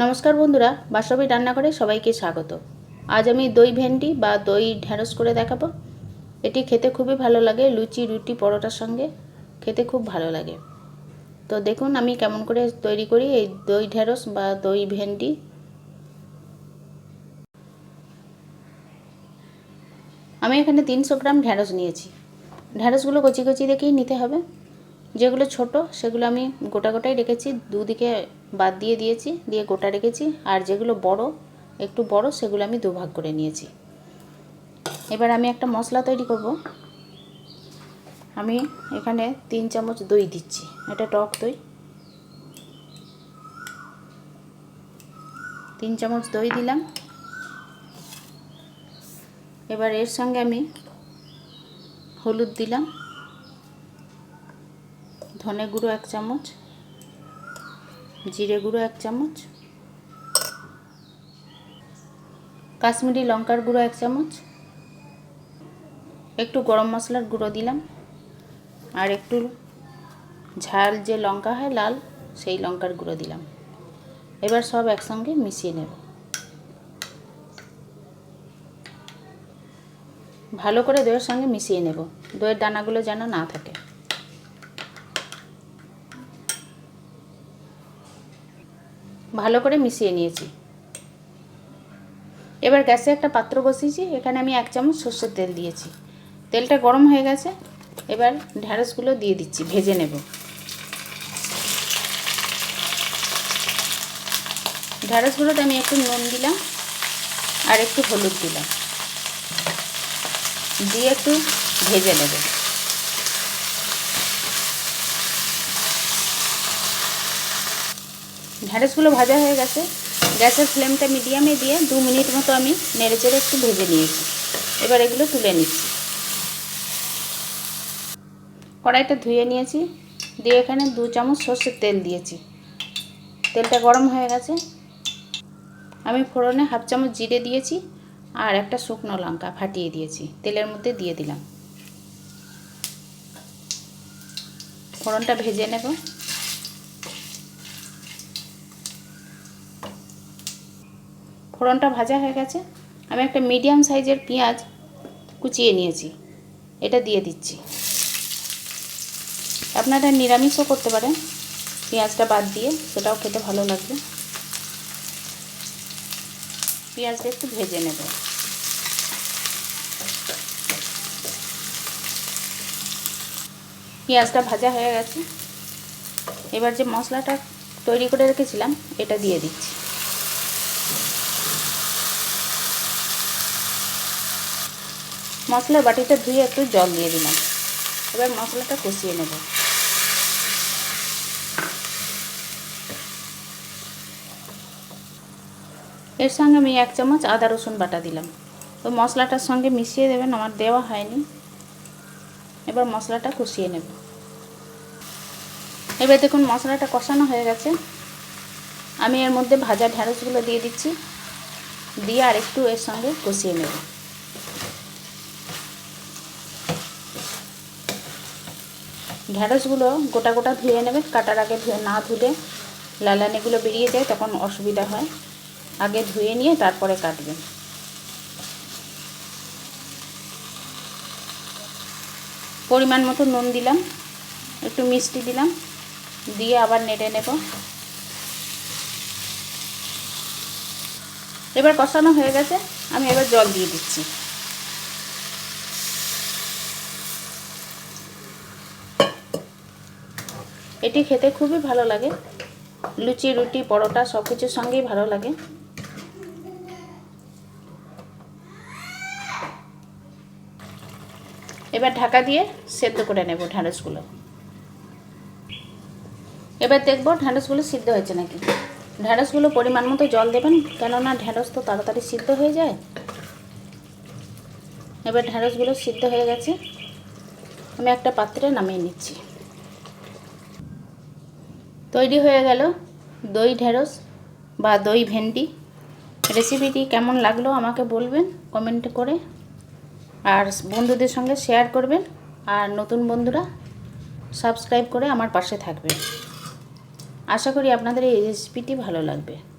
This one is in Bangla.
নমস্কার বন্ধুরা, বাসবি রান্নাঘরে সবাইকে স্বাগত। আজ আমি দই ভেন্ডি বা দই ঢ্যাঁড়স করে দেখাবো। এটি খেতে খুবই ভালো লাগে, লুচি, রুটি, পরোটার সঙ্গে খেতে খুব ভালো লাগে। তো দেখুন, আমি কেমন করে তৈরি করি এই দই ঢ্যাঁড়স বা দই ভেন্ডি। আমি এখানে তিনশো গ্রাম ঢ্যাঁড়স নিয়েছি। ঢ্যাঁড়সগুলো কচি কচি দেখেই নিতে হবে। যেগুলো ছোট, সেগুলো আমি গোটা গোটাই রেখেছি। দুদিকে বাদ দিয়ে দিয়েছি, দিয়ে গোটা রেখেছি। আর যেগুলো বড়, একটু বড়, সেগুলো আমি দুভাগ করে নিয়েছি। এবার আমি একটা মশলা তৈরি করব। আমি এখানে তিন চামচ দই দিচ্ছি। এটা টক দই। তিন চামচ দই দিলাম। এবার এর সঙ্গে আমি হলুদ দিলাম। ধনে গুঁড়ো এক চামচ, জিরে গুঁড়ো এক চামচ, কাশ্মীরি লঙ্কার গুঁড়ো এক চামচ, একটু গরম মশলার গুঁড়ো দিলাম, আর একটু ঝাল যে লঙ্কা হয় লাল, সেই লঙ্কার গুঁড়ো দিলাম। এবার সব একসঙ্গে মিশিয়ে নেব। ভালো করে দইয়ের সঙ্গে মিশিয়ে নেব। দইয়ের দানাগুলো যেন না থাকে। ভালো করে মিশিয়ে নিয়েছি। এবার গ্যাসে একটা পাত্র বসিয়েছি, এখানে আমি এক চামচ সর্ষের তেল দিয়েছি। তেলটা গরম হয়ে গেছে, এবার ঢ্যাঁড়সগুলো দিয়ে দিচ্ছি, ভেজে নেব। ঢ্যাঁড়সগুলোতে আমি একটু নুন দিলাম আর একটু হলুদ দিলাম। দিয়ে একটু ভেজে নেব। ঢ্যাঁড়সগুলো ভাজা হয়ে গেছে। গ্যাসের ফ্লেমটা মিডিয়ামে দিয়ে দু মিনিট মতো আমি নেড়ে চেড়ে একটু ভেজে নিয়েছি। এবার এগুলো তুলে নিচ্ছি। কড়াইটা ধুয়ে নিয়েছি। দিয়ে এখানে দু চামচ সর্ষের তেল দিয়েছি। তেলটা গরম হয়ে গেছে। আমি ফোড়নে হাফ চামচ জিরে দিয়েছি আর একটা শুকনো লঙ্কা ফাটিয়ে দিয়েছি। তেলের মধ্যে দিয়ে দিলাম। ফোড়নটা ভেজে নেব। ফোড়নটা ভাজা হয়ে গেছে। আমি একটা মিডিয়াম সাইজের পেঁয়াজ কুচিয়ে নিয়েছি। এটা দিয়ে দিচ্ছি। আপনারা নিরামিষও করতে পারেন। পেঁয়াজটা বাদ দিয়ে সেটাও খেতে ভালো লাগবে। পেঁয়াজটা একটু ভেজে নেব। পেঁয়াজটা ভাজা হয়ে গেছে। এবার যে মশলাটা তৈরি করে রেখেছিলাম, এটা দিয়ে দিচ্ছি। মশলার বাটিটা ধুয়ে একটু জল দিয়ে দিলাম। এবার মশলাটা কষিয়ে নেব। এর সঙ্গে আমি এক চামচ আদা রসুন বাটা দিলাম। তো মশলাটার সঙ্গে মিশিয়ে দেবেন, আমার দেওয়া হয়নি। এবার মশলাটা কষিয়ে নেব। এবার দেখুন মশলাটা কষানো হয়ে গেছে। আমি এর মধ্যে ভাজা ঢ্যাঁড়সগুলো দিয়ে দিচ্ছি। দিয়ে আর একটু এর সঙ্গে কষিয়ে নেব। ঢ্যাঁড়সগুলো গোটা গোটা ধুয়ে নেবেন কাটার আগে ধুয়ে, না ধুলে লালানিগুলো বেরিয়ে যায় তখন অসুবিধা হয়। আগে ধুয়ে নিয়ে তারপরে কাটবেন পরিমাণ মতো নুন দিলাম, একটু মিষ্টি দিলাম, দিয়ে আবার নেড়ে নেব। এবার কষানো হয়ে গেছে, আমি এবার জল দিয়ে দিচ্ছি। এটি খেতে খুবই ভালো লাগে। লুচি, রুটি, পরোটা সব কিছুর সঙ্গেই ভালো লাগে। এবার ঢাকা দিয়ে সেদ্ধ করে নেব ঢ্যাঁড়সগুলো এবার দেখব ঢ্যাঁড়সগুলো সিদ্ধ হয়েছে নাকি। ঢ্যাঁড়সগুলো পরিমাণ মতো জল দেবেন, কেননা ঢ্যাঁড়স তো তাড়াতাড়ি সিদ্ধ হয়ে যায়। এবার ঢ্যাঁড়সগুলো সিদ্ধ হয়ে গেছে। আমি একটা পাত্রে নামিয়ে নিচ্ছি। তৈরি হয়ে গেল দই ঢেঁড়স বা দই ভেন্ডি। রেসিপিটি কেমন লাগল আমাকে বলবেন কমেন্ট করে। আর বন্ধুদের সঙ্গে শেয়ার করবেন। আর নতুন বন্ধুরা, সাবস্ক্রাইব করে আমার পাশে থাকবেন। আশা করি আপনাদের এই রেসিপিটি ভালো লাগবে।